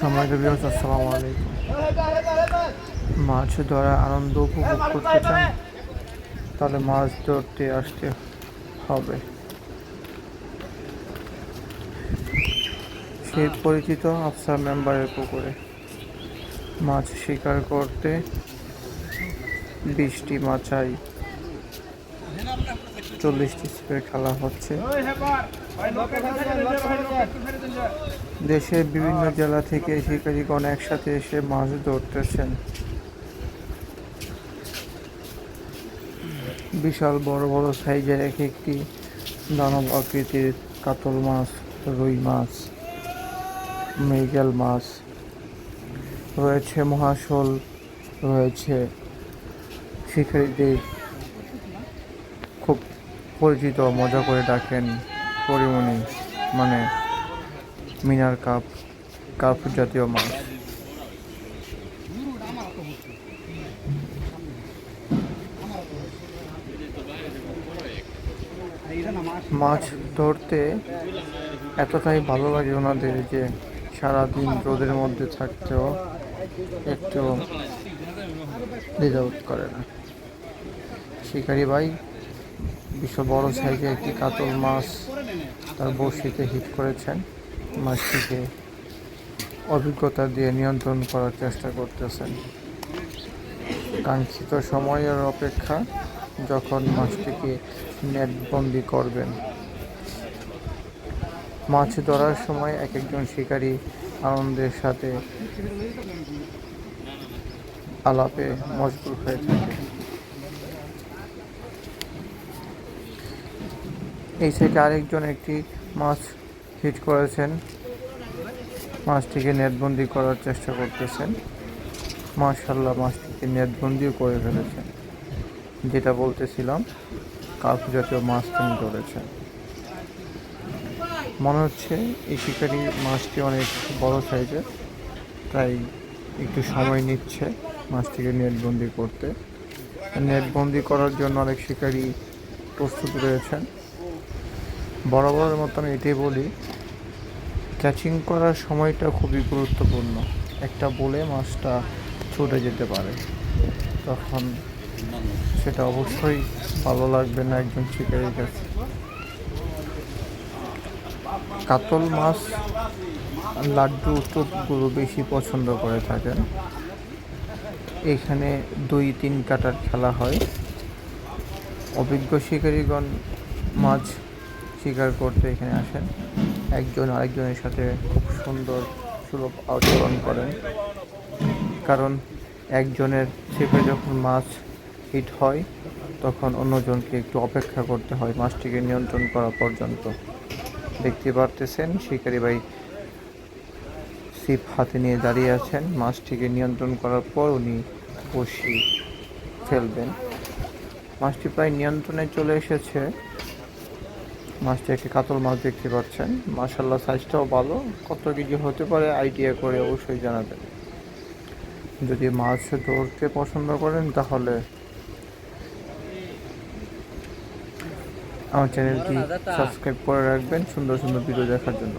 সময় দেবী আসসালামু আলাইকুম মাছ ধরা আনন্দ উপভোগ করতে চান তাহলে মাছ ধরতে আসতে হবে। সেই পরিচিত আফসার মেম্বারের পুকুরে মাছ শিকার করতে বিশটি মাচাই চল্লিশটি স্প্রে খেলা হচ্ছে। দেশের বিভিন্ন জেলা থেকে শিকারীগণ একসাথে এসে মাছ ধরতেছেন। বিশাল বড় বড় সাইজের এক একটি দানব আকৃতির কাতল মাছ, রুই মাছ, মৃগেল মাছ রয়েছে, মহাশোল রয়েছে। শিকারীদের খুব পরিচিত, মজা করে ডাকেন পরিমণি মানে মিনার কাপ কাপ জাতীয় মাছ। মাছ ধরতে এতটাই ভালো লাগে ওনাদের যে সারাদিন রোদের মধ্যে থাকতেও একটু দ্বিধাবোধ করে না। শিকারি ভাই বিশ্ব বড় সাইজে একটি কাতল মাছ তার বড়শিতে হিট করেছেন। মাছটিকে অভিজ্ঞতা দিয়ে নিয়ন্ত্রণ করার চেষ্টা করতেছেন। কাঙ্ক্ষিত সময়ের অপেক্ষা যখন মাছটিকে নেটবন্দি করবেন। মাছ ধরার সময় এক একজন শিকারী আনন্দের সাথে আলাপে মশগুল হয়ে থাকে। এই সাইডে আরেকজন একটি মাছ হিট করেছেন। মাছটিকে নেটবন্দি করার চেষ্টা করতেছেন। মার্শাল্লাহ মাছটিকে নেটবন্দিও করে ফেলেছেন। যেটা বলতেছিলাম, কার্পু জাতীয় মাছ তিনি ধরেছেন। মনে হচ্ছে এই শিকারি মাছটি অনেক বড় সাইজের, তাই একটু সময় নিচ্ছে মাছটিকে নেটবন্দি করতে। নেটবন্দি করার জন্য অনেক শিকারী প্রস্তুত রয়েছেন। বরাবরের মতো আমি এটাই বলি ক্যাচিং করার সময়টা খুবই গুরুত্বপূর্ণ। একটা বলে মাছটা ছুটে যেতে পারে, তখন সেটা অবশ্যই ভালো লাগবে না একজন শিকারীর কাছে। কাতল মাছ লাড্ডু টোপগুলো বেশি পছন্দ করে থাকেন। এখানে দুই তিন কাটার খেলা হয়। অভিজ্ঞ শিকারীগণ মাছ শিকার করতে এখানে আসেন। একজন আরেকজনের সাথে খুব সুন্দর সুলভ আচরণ করেন। কারণ একজনের ছিপে যখন মাছ হিট হয়, তখন অন্যজনকে একটু অপেক্ষা করতে হয় মাছটিকে নিয়ন্ত্রণ করা পর্যন্ত। দেখতে পারতেছেন শিকারি ভাই ছিপ হাতে নিয়ে দাঁড়িয়ে আছেন। মাছটিকে নিয়ন্ত্রণ করার পর উনি বসি ফেলবেন। মাছটি প্রায় নিয়ন্ত্রণে চলে এসেছে। মাছটি একটি কাতল মাছ দেখতে পাচ্ছেন। মাসাল্লাহ সাইজটাও ভালো। কত কিছু হতে পারে আইডিয়া করে অবশ্যই জানাবেন। যদি মাছ ধরতে পছন্দ করেন তাহলে আমার চ্যানেলটি সাবস্ক্রাইব করে রাখবেন সুন্দর সুন্দর ভিডিও দেখার জন্য।